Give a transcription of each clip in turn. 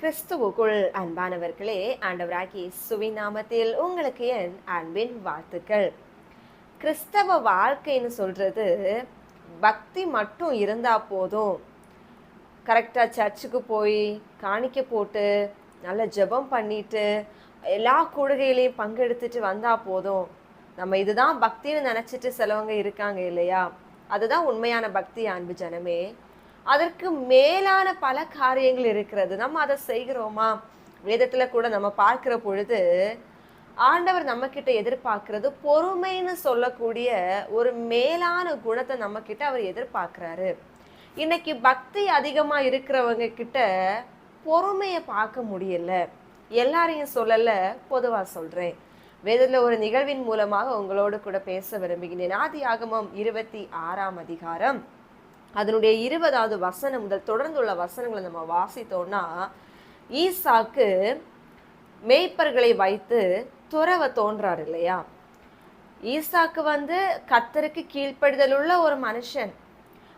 கிறிஸ்துவுக்குள் அன்பானவர்களே ஆண்டவராகி சுவிநாமத்தில் உங்களுக்கு என் அன்பின் வாழ்த்துக்கள். கிறிஸ்தவ வாழ்க்கைன்னு சொல்கிறது பக்தி மட்டும் இருந்தால் போதும். கரெக்டாக சர்ச்சுக்கு போய் காணிக்க போட்டு நல்ல ஜெபம் பண்ணிட்டு எல்லா கூடுகையிலையும் பங்கெடுத்துட்டு வந்தால் போதும். நம்ம இதுதான் பக்தின்னு நினச்சிட்டு சிலவங்க இருக்காங்க இல்லையா? அதுதான் உண்மையான பக்தி அன்பு ஜனமே. அதற்கு மேலான பல காரியங்கள் இருக்கிறது. நம்ம அதை செய்கிறோமா? வேதத்தில் கூட நம்ம பார்க்கிற பொழுது ஆண்டவர் நம்ம கிட்ட பொறுமைன்னு சொல்லக்கூடிய ஒரு மேலான குணத்தை நம்ம கிட்ட அவர் எதிர்பார்க்கிறாரு. இன்னைக்கு பக்தி அதிகமாக இருக்கிறவங்க கிட்ட பொறுமையை பார்க்க முடியல. எல்லாரையும் சொல்லல பொதுவாக சொல்கிறேன் வேதத்தில் ஒரு நிகழ்வின் மூலமாக உங்களோடு கூட பேச விரும்புகிறேன். ஆதி ஆகமம் இருபத்தி ஆறாம் அதிகாரம். அதனுடைய இருபதாவது வசனம் முதல் தொடர்ந்துள்ள வசனங்களை நம்ம வாசித்தோம்னா ஈசாக்கு மேய்ப்பர்களை வைத்து துறவ தோன்றார் இல்லையா? ஈசாக்கு வந்து கத்தருக்கு கீழ்ப்படிதல் உள்ள ஒரு மனுஷன்.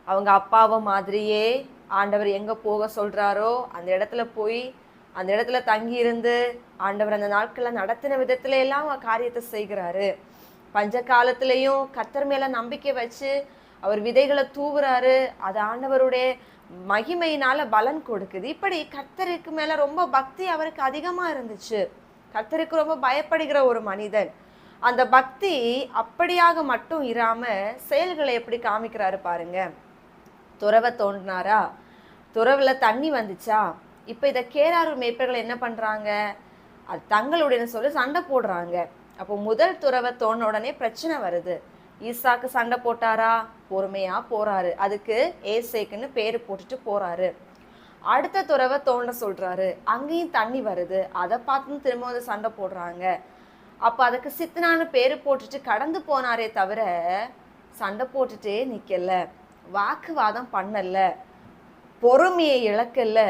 அவங்க அப்பாவை மாதிரியே ஆண்டவர் எங்கே போக சொல்கிறாரோ அந்த இடத்துல போய் அந்த இடத்துல தங்கி இருந்து ஆண்டவர் அந்த நாட்கள்ல நடத்தின விதத்துல எல்லாம் காரியத்தை செய்கிறாரு. பஞ்ச காலத்திலையும் கத்தர் மேலே நம்பிக்கை வச்சு அவர் விதைகளை தூவுறாரு அது ஆண்டவருடைய மகிமையினால பலன் கொடுக்குது. இப்படி கர்த்தருக்கு மேல ரொம்ப பக்தி அவருக்கு அதிகமா இருந்துச்சு. கர்த்தருக்கு ரொம்ப பயப்படுகிற ஒரு மனிதன். அந்த பக்தி அப்படியாக மட்டும் இராம செயல்களை எப்படி காமிக்கிறாரு பாருங்க. துறவை தோன்றினாரா? துறவுல தண்ணி வந்துச்சா? இப்போ இதை கேராறு மேய்ப்பர்கள் என்ன பண்றாங்க? அது தங்களுடைய சொல்லி சண்டை போடுறாங்க. அப்போ முதல் துறவை தோணுன உடனே பிரச்சனை வருது. ஈசாக்கு சண்டை போட்டாரா? பொறுமையா போறாரு. அதுக்கு ஏசேக்குன்னு பேர் போட்டுட்டு போறாரு. அடுத்த துறவை தோண்ட சொல்றாரு. அங்கேயும் தண்ணி வருது. அதை பார்த்து திரும்ப வந்து சண்டை போடுறாங்க. அப்ப அதுக்கு சித்தனான்னு பேரு போட்டுட்டு கடந்து போனாரே தவிர சண்டை போட்டுட்டே நிக்கல. வாக்குவாதம் பண்ணல. பொறுமையை இழக்கல.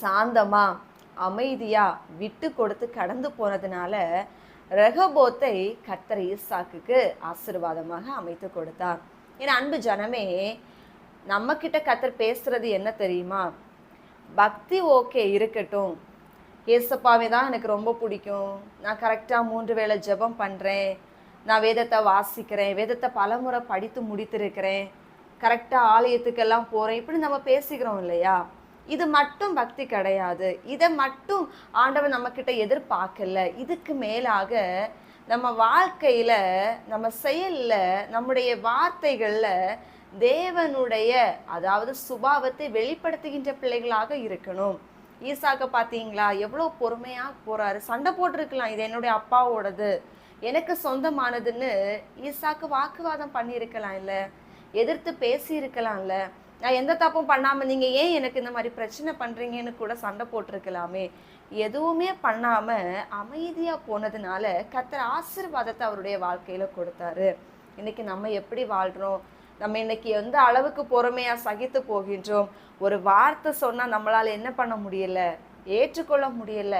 சாந்தமா அமைதியா விட்டு கொடுத்து கடந்து போனதுனால ரெகபோத்தை கத்தர் ஈசாக்குக்கு ஆசீர்வாதமாக அமைத்து கொடுத்தார். என் அன்பு ஜனமே நம்ம கிட்ட பேசுகிறது பேசுறது என்ன தெரியுமா? பக்தி ஓகே இருக்கட்டும். ஏசப்பாவே தான் எனக்கு ரொம்ப பிடிக்கும். நான் கரெக்டாக மூன்று வேளை ஜெபம் பண்ணுறேன் நான் வேதத்தை வாசிக்கிறேன். வேதத்தை பலமுறை படித்து முடித்திருக்கிறேன். கரெக்டாக ஆலயத்துக்கெல்லாம் போகிறேன் இப்படி நம்ம பேசிக்கிறோம் இல்லையா? இது மட்டும் பக்தி கிடையாது. இதை மட்டும் ஆண்டவர் நம்மக்கிட்ட எதிர்பார்க்கல. இதுக்கு மேலாக நம்ம வாழ்க்கையில் நம்ம செயலில் நம்முடைய வார்த்தைகளில் தேவனுடைய அதாவது சுபாவத்தை வெளிப்படுத்துகின்ற பிள்ளைகளாக இருக்கணும். ஈசாக்க பார்த்தீங்களா? எவ்வளோ பொறுமையாக போகிறாரு சண்டை போட்டிருக்கலாம். இது என்னுடைய அப்பாவோடது. எனக்கு சொந்தமானதுன்னு ஈசாக்கு வாக்குவாதம் பண்ணியிருக்கலாம் இல்லை எதிர்த்து பேசியிருக்கலாம்ல. நான் எந்த தப்பும் பண்ணாமல் நீங்கள் ஏன் எனக்கு இந்த மாதிரி பிரச்சனை பண்ணுறீங்கன்னு கூட சண்டை போட்டிருக்கலாமே. எதுவுமே பண்ணாமல் அமைதியாக போனதுனால கத்தர் ஆசீர்வாதத்தை அவருடைய வாழ்க்கையில் கொடுத்தாரு. இன்னைக்கு நம்ம எப்படி வாழ்கிறோம் நம்ம இன்னைக்கு எந்த அளவுக்கு பொறுமையாக சகித்து போகின்றோம்? ஒரு வார்த்தை சொன்னால் நம்மளால் என்ன பண்ண முடியல? ஏற்றுக்கொள்ள முடியல.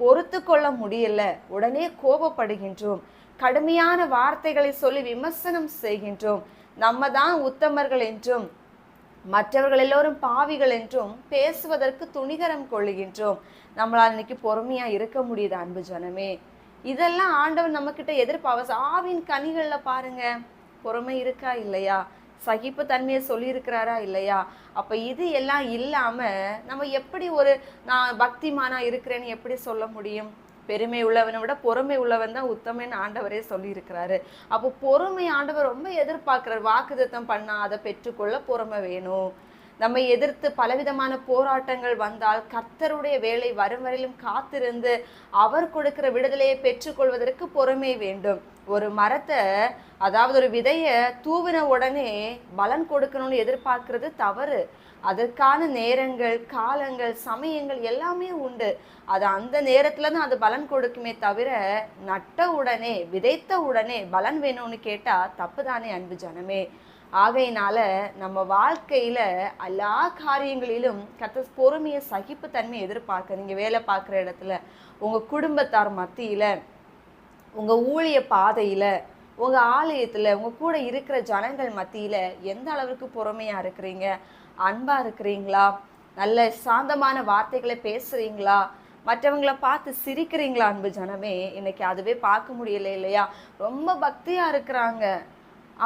பொறுத்து கொள்ள முடியல. உடனே கோபப்படுகின்றோம். கடுமையான வார்த்தைகளை சொல்லி விமர்சனம் செய்கின்றோம். நம்ம தான் உத்தமர்கள் என்றும் மற்றவர்கள் எல்லோரும் பாவிகள் என்றும் பேசுவதற்கு துணிகரம் கொள்ளுகின்றோம். நம்மளால் இன்னைக்கு பொறுமையா இருக்க முடியுது அன்பு ஜனமே. இதெல்லாம் ஆண்டவர் நம்ம கிட்ட எதிர்பார்வ ஆவின் கனிகள்ல பாருங்க. பொறுமை இருக்கா இல்லையா? சகிப்பு தன்மையை சொல்லியிருக்கிறாரா இல்லையா? அப்ப இது எல்லாம் இல்லாம நம்ம எப்படி ஒரு நான் பக்திமானா இருக்கிறேன்னு எப்படி சொல்ல முடியும்? பெருமை உள்ளவனை விட பொறுமை உள்ளவன் தான் உத்தமன் ஆண்டவரே சொல்லியிருக்கிறாரு. அப்போ பொறுமை ஆண்டவர் ரொம்ப எதிர்பார்க்கிறார். வாக்குதத்தம் பண்ணால் அதை பெற்றுக்கொள்ள பொறுமை வேணும். நம்மை எதிர்த்து பலவிதமான போராட்டங்கள் வந்தால் கர்த்தருடைய வேலை வரும் வரையிலும் காத்திருந்து அவர் கொடுக்கிற விடுதலையை பெற்றுக்கொள்வதற்கு பொறுமை வேண்டும். ஒரு மரத்தை அதாவது ஒரு விதையை தூவின உடனே பலன் கொடுக்கணும்னு எதிர்பார்க்கறது தவறு. அதற்கான நேரங்கள் காலங்கள் சமயங்கள் எல்லாமே உண்டு. அது அந்த நேரத்தில் தான் அது பலன் கொடுக்குமே தவிர நட்ட உடனே விதைத்த உடனே பலன் வேணும்னு கேட்டால் தப்பு தானே அன்பு ஜனமே. ஆகையினால நம்ம வாழ்க்கையில் எல்லா காரியங்களிலும் கத்த பொறுமையை சகிப்புத்தன்மையை எதிர்பார்க்க நீங்கள் வேலை பார்க்குற இடத்துல உங்கள் குடும்பத்தார் மத்தியில் உங்கள் ஊழிய பாதையில் உங்கள் ஆலயத்தில் உங்கள் கூட இருக்கிற ஜனங்கள் மத்தியில் எந்த அளவுக்கு பொறுமையாக இருக்கிறீங்க? அன்பாக இருக்கிறீங்களா? நல்ல சாந்தமான வார்த்தைகளை பேசுகிறீங்களா மற்றவங்கள பார்த்து சிரிக்கிறீங்களா அன்பு ஜனமே? இன்னைக்கு அதுவே பார்க்க முடியல இல்லையா? ரொம்ப பக்தியாக இருக்கிறாங்க.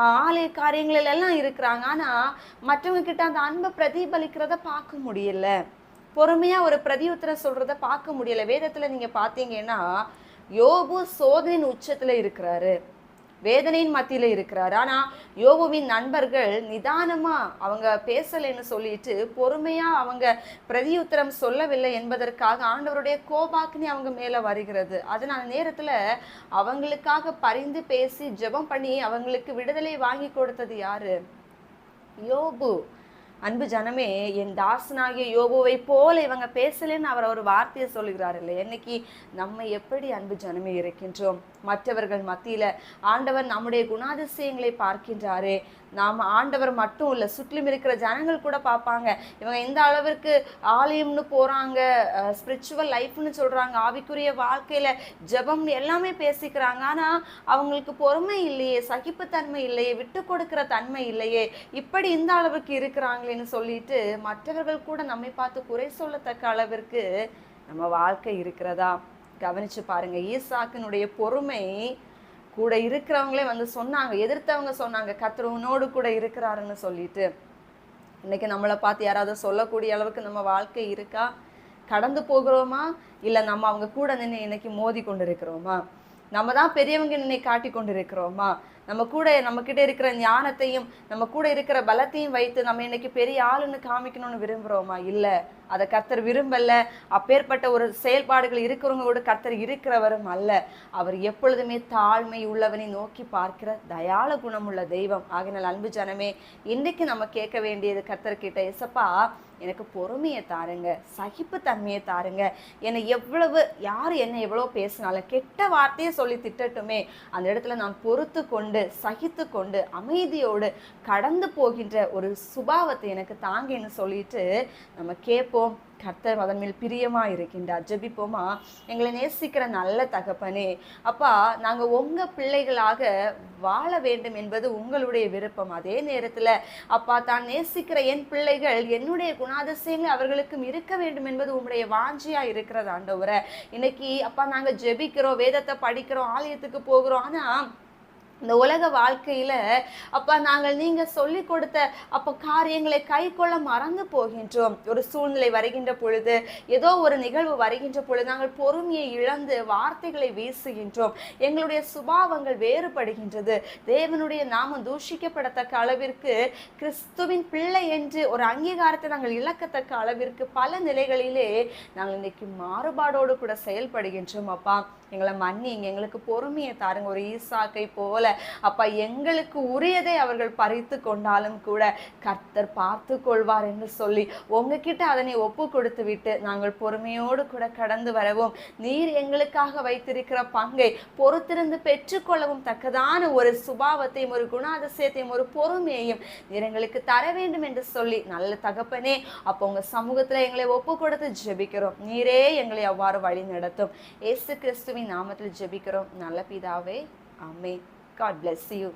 ஆலய காரியங்களில் எல்லாம் இருக்கிறாங்க. ஆனால் மற்றவங்க கிட்ட அந்த அன்பை பிரதிபலிக்கிறத பார்க்க முடியல. பொறுமையாக ஒரு பிரதியுத்தரம் சொல்கிறத பார்க்க முடியல. வேதத்தில் நீங்கள் பார்த்தீங்கன்னா யோபு சோதனையின் உச்சத்தில் இருக்கிறாரு. வேதனையின் மத்தியில் இருக்கிறார். ஆனால் யோபுவின் நண்பர்கள் நிதானமாக அவங்க பேசலைன்னு சொல்லிட்டு பொறுமையாக அவங்க பிரதியுத்தரம் சொல்லவில்லை என்பதற்காக ஆண்டவருடைய கோபாக்கினி அவங்க மேலே வருகிறது. அதனால நேரத்தில் அவங்களுக்காக பரிந்து பேசி ஜெபம் பண்ணி அவங்களுக்கு விடுதலை வாங்கி கொடுத்தது யாரு? யோபு. அன்பு ஜனமே என் தாசனாகிய யோபுவை போல இவங்க பேசலன்னு அவர் ஒரு வார்த்தையை சொல்கிறார் இல்லை என்னைக்கு நம்ம எப்படி அன்பு ஜனமே இருக்கின்றோம்? மற்றவர்கள் மத்தியில் ஆண்டவர் நம்முடைய குணாதிசயங்களை பார்க்கின்றாரே. நாம் ஆண்டவர் மட்டும் இல்லை சுற்றிலும் இருக்கிற ஜனங்கள் கூட பார்ப்பாங்க. இவங்க எந்த அளவிற்கு ஆலயம்னு போகிறாங்க ஸ்பிரிச்சுவல் லைஃப்னு சொல்கிறாங்க ஆவிக்குரிய வாழ்க்கையில் ஜெபம் எல்லாமே பேசிக்கிறாங்க. ஆனால் அவங்களுக்கு பொறுமை இல்லையே சகிப்புத்தன்மை இல்லையே விட்டு கொடுக்குற தன்மை இல்லையே இப்படி இந்த அளவுக்கு இருக்கிறாங்களேன்னு சொல்லிட்டு மற்றவர்கள் கூட நம்மை பார்த்து குறை சொல்லத்தக்க அளவிற்கு நம்ம வாழ்க்கை இருக்கிறதா? கவனிச்சு பாருங்க. ஈசாக்கினுடைய பொறுமை கூட இருக்கிறவங்களே வந்து சொன்னாங்க எதிர்த்தவங்க சொன்னாங்க கர்த்தர் உன்னோடு கூட இருக்கிறாருன்னு சொல்லிட்டு. இன்னைக்கு நம்மளை பார்த்து யாராவது சொல்லக்கூடிய அளவுக்கு நம்ம வாழ்க்கை இருக்கா? கடந்து போகிறோமா? இல்லை நம்ம அவங்க கூட நின்று இன்னைக்கு மோதி கொண்டு இருக்கிறோமா நம்ம தான் பெரியவங்க நின்று காட்டி கொண்டு இருக்கிறோமா நம்ம கூட நம்ம கிட்ட இருக்கிற ஞானத்தையும் நம்ம கூட இருக்கிற பலத்தையும் வைத்து நம்ம இன்னைக்கு பெரிய ஆளுன்னு காமிக்கணும்னு விரும்புகிறோமா இல்லை. அதை கர்த்தர் விரும்பல. அப்பேற்பட்ட ஒரு செயல்பாடுகள் இருக்கிறவங்களோட கர்த்தர் இருக்கிறவரும் அல்ல. அவர் எப்பொழுதுமே தாழ்மை உள்ளவனை நோக்கி பார்க்கிற தயாள குணமுள்ள தெய்வம். ஆகினால் அன்பு ஜனமே இன்னைக்கு நம்ம கேட்க வேண்டியது கர்த்தர் கிட்ட எசப்பா எனக்கு பொறுமையை தாருங்க சகிப்புத்தன்மையை தாருங்க. என்னை எவ்வளவு யார் என்னை எவ்வளோ பேசினாலும் கெட்ட வார்த்தையை சொல்லி திட்டட்டுமே. அந்த இடத்துல நான் பொறுத்து கொண்டு சகித்து கொண்டு அமைதியோடு கடந்து போகின்ற ஒரு சுபாவத்தை எனக்கு தாங்கன்னு சொல்லிட்டு நம்ம கேட்போம். கர்த்தர் அதன் மேல் பிரியமாக இருக்கின்றார். ஜெபிப்போமா? எங்களை நேசிக்கிற நல்ல தகப்பனே அப்பா நாங்கள் உங்கள் பிள்ளைகளாக வாழ வேண்டும் என்பது உங்களுடைய விருப்பம். அதே நேரத்தில் அப்பா தான் நேசிக்கிற என் பிள்ளைகள் என்னுடைய குணாதிசயங்கள் அவர்களுக்கும் இருக்க வேண்டும் என்பது உங்களுடைய வாஞ்சியாக இருக்கிறது ஆண்டவரை. இன்னைக்கு அப்பா நாங்கள் ஜெபிக்கிறோம் வேதத்தை படிக்கிறோம் ஆலயத்துக்கு போகிறோம். ஆனால் இந்த உலக வாழ்க்கையில் அப்பா நாங்கள் நீங்கள் சொல்லி கொடுத்த அப்போ காரியங்களை கை கொள்ள மறந்து போகின்றோம். ஒரு சூழ்நிலை வருகின்ற பொழுது ஏதோ ஒரு நிகழ்வு வருகின்ற பொழுது நாங்கள் பொறுமையை இழந்து வார்த்தைகளை வீசுகின்றோம். எங்களுடைய சுபாவங்கள் வேறுபடுகின்றது. தேவனுடைய நாமம் தூஷிக்கப்படத்தக்க அளவிற்கு கிறிஸ்துவின் பிள்ளை என்று ஒரு அங்கீகாரத்தை நாங்கள் இழக்கத்தக்க அளவிற்கு பல நிலைகளிலே நாங்கள் இன்னைக்கு மாறுபாடோடு கூட செயல்படுகின்றோம் அப்பா. எங்களை மன்னிங்க எங்களுக்கு பொறுமையை தாருங்க. ஒரு ஈசாக்கை போல அப்பா எங்களுக்கு உரியதை அவர்கள் பறித்து கொண்டாலும் கூட கர்த்தர் பார்த்து கொள்வார் என்று சொல்லி உங்ககிட்ட அதனை ஒப்பு கொடுத்து விட்டு நாங்கள் பொறுமையோடு கூட கடந்து வரவும் நீர் எங்களுக்காக வைத்திருக்கிற பங்கை பொறுத்திருந்து பெற்றுக்கொள்ளவும் தக்கதான ஒரு சுபாவத்தையும் ஒரு குணாதிசயத்தையும் ஒரு பொறுமையையும் நீர் எங்களுக்கு தர வேண்டும் என்று சொல்லி நல்ல தகப்பனே அப்போ உங்க சமூகத்தில் எங்களை ஒப்பு கொடுத்து ஜெபிக்கிறோம். நீரே எங்களை அவ்வாறு வழி நடத்தும் ஏசு கிறிஸ்து இயேசுவின் நாமத்தில் ஜெபிக்கிறோம். நல்ல பிதாவே அம்மே காட் bless யூ